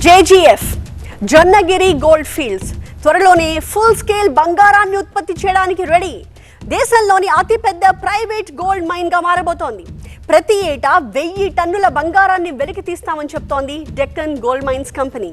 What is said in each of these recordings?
JGF Jonnagiri gold fields త్వరలోనే full scale బంగారాన్ని ఉత్పత్తి చేయడానికి రెడీ దేశంలోని అతిపెద్ద ప్రైవేట్ గోల్డ్ మైన్గా మారబోతోంది. ప్రతి ఏటా వెయ్యి టన్నుల బంగారాన్ని వెలికి తీస్తామని చెప్తోంది డెక్కన్ గోల్డ్ మైన్స్ కంపెనీ.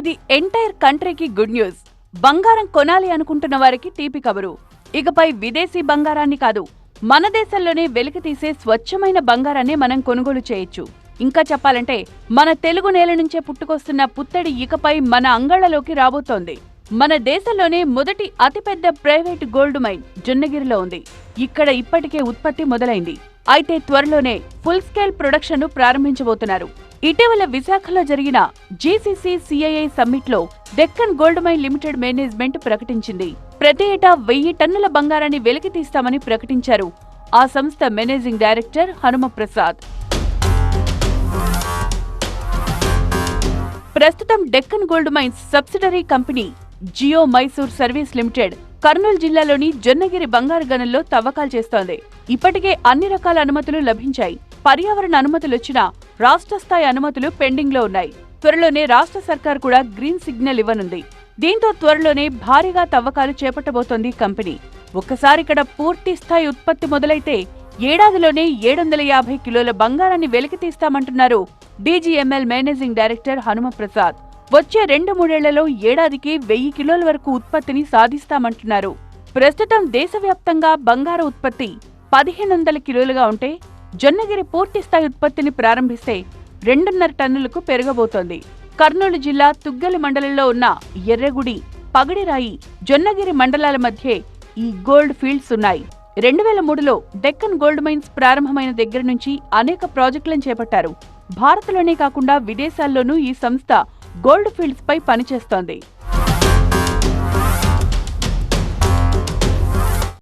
ఇది ఎంటైర్ కంట్రీకి గుడ్ న్యూస్. బంగారం కొనాలి అనుకుంటున్న వారికి తీపి కబరు. ఇకపై విదేశీ బంగారాన్ని కాదు మన దేశంలోనే వెలికి తీసే స్వచ్ఛమైన బంగారాన్ని మనం కొనుగోలు చేయొచ్చు. ఇంకా చెప్పాలంటే మన తెలుగు నేల నుంచే పుట్టుకొస్తున్న పుత్తడి ఇకపై మన అంగళ్ళలోకి రాబోతోంది. మన దేశంలోనే మొదటి అతిపెద్ద ప్రైవేట్ గోల్డ్ మైన్ జొన్నగిరిలో ఉంది. ఇక్కడ ఇప్పటికే ఉత్పత్తి మొదలైంది. అయితే త్వరలోనే ఫుల్ స్కేల్ ప్రొడక్షన్ను ప్రారంభించబోతున్నారు. ఇటీవల విశాఖలో జరిగిన GCC CII సమ్మిట్లో Deccan gold mine limited management ప్రకటించింది. ప్రతి ఏటా వెయ్యి టన్నుల బంగారాన్ని వెలికి తీస్తామని ప్రకటించారు ఆ సంస్థ మేనేజింగ్ డైరెక్టర్ హనుమప్రసాద్. ప్రస్తుతం Deccan gold mines subsidiary company Geo Mysore service limited Kurnool జిల్లాలోని జొన్నగిరి బంగారు గనుల్లో తవ్వకాలు చేస్తోంది. ఇప్పటికే అన్ని రకాల అనుమతులు లభించాయి. పర్యావరణ అనుమతులు వచ్చినా రాష్ట్ర స్థాయి అనుమతులు పెండింగ్లో ఉన్నాయి. త్వరలోనే రాష్ట్ర సర్కార్ కూడా గ్రీన్ సిగ్నల్ ఇవ్వనుంది. దీంతో త్వరలోనే భారీగా తవ్వకాలు చేపట్టబోతోంది కంపెనీ. ఒక్కసారి ఇక్కడ పూర్తి స్థాయి ఉత్పత్తి మొదలైతే ఏడాదిలోనే ఏడొందల యాభై కిలోల బంగారాన్ని వెలికి తీస్తామంటున్నారు DGML managing director Hanuma Prasad. వచ్చే రెండు మూడేళ్ళలో ఏడాదికి వెయ్యి కిలోల వరకు ఉత్పత్తిని సాధిస్తామంటున్నారు. ప్రస్తుతం దేశవ్యాప్తంగా బంగారు ఉత్పత్తి పదిహేను వందల కిలోలుగా ఉంటే జొన్నగిరి పూర్తి స్థాయి ఉత్పత్తిని ప్రారంభిస్తే రెండున్నర టన్నులకు పెరగబోతోంది. కర్నూలు జిల్లా తుగ్గలి మండలంలో ఉన్న ఎర్రగుడి పగడిరాయి జొన్నగిరి మండలాల మధ్య ఈ గోల్డ్ ఫీల్డ్స్ ఉన్నాయి. రెండు వేల మూడులో డెక్కన్ గోల్డ్ మైన్స్ ప్రారంభమైన దగ్గర నుంచి అనేక ప్రాజెక్టులను చేపట్టారు. భారత్లోనే కాకుండా విదేశాల్లోనూ ఈ సంస్థ గోల్డ్ ఫీల్డ్స్ పై పనిచేస్తోంది.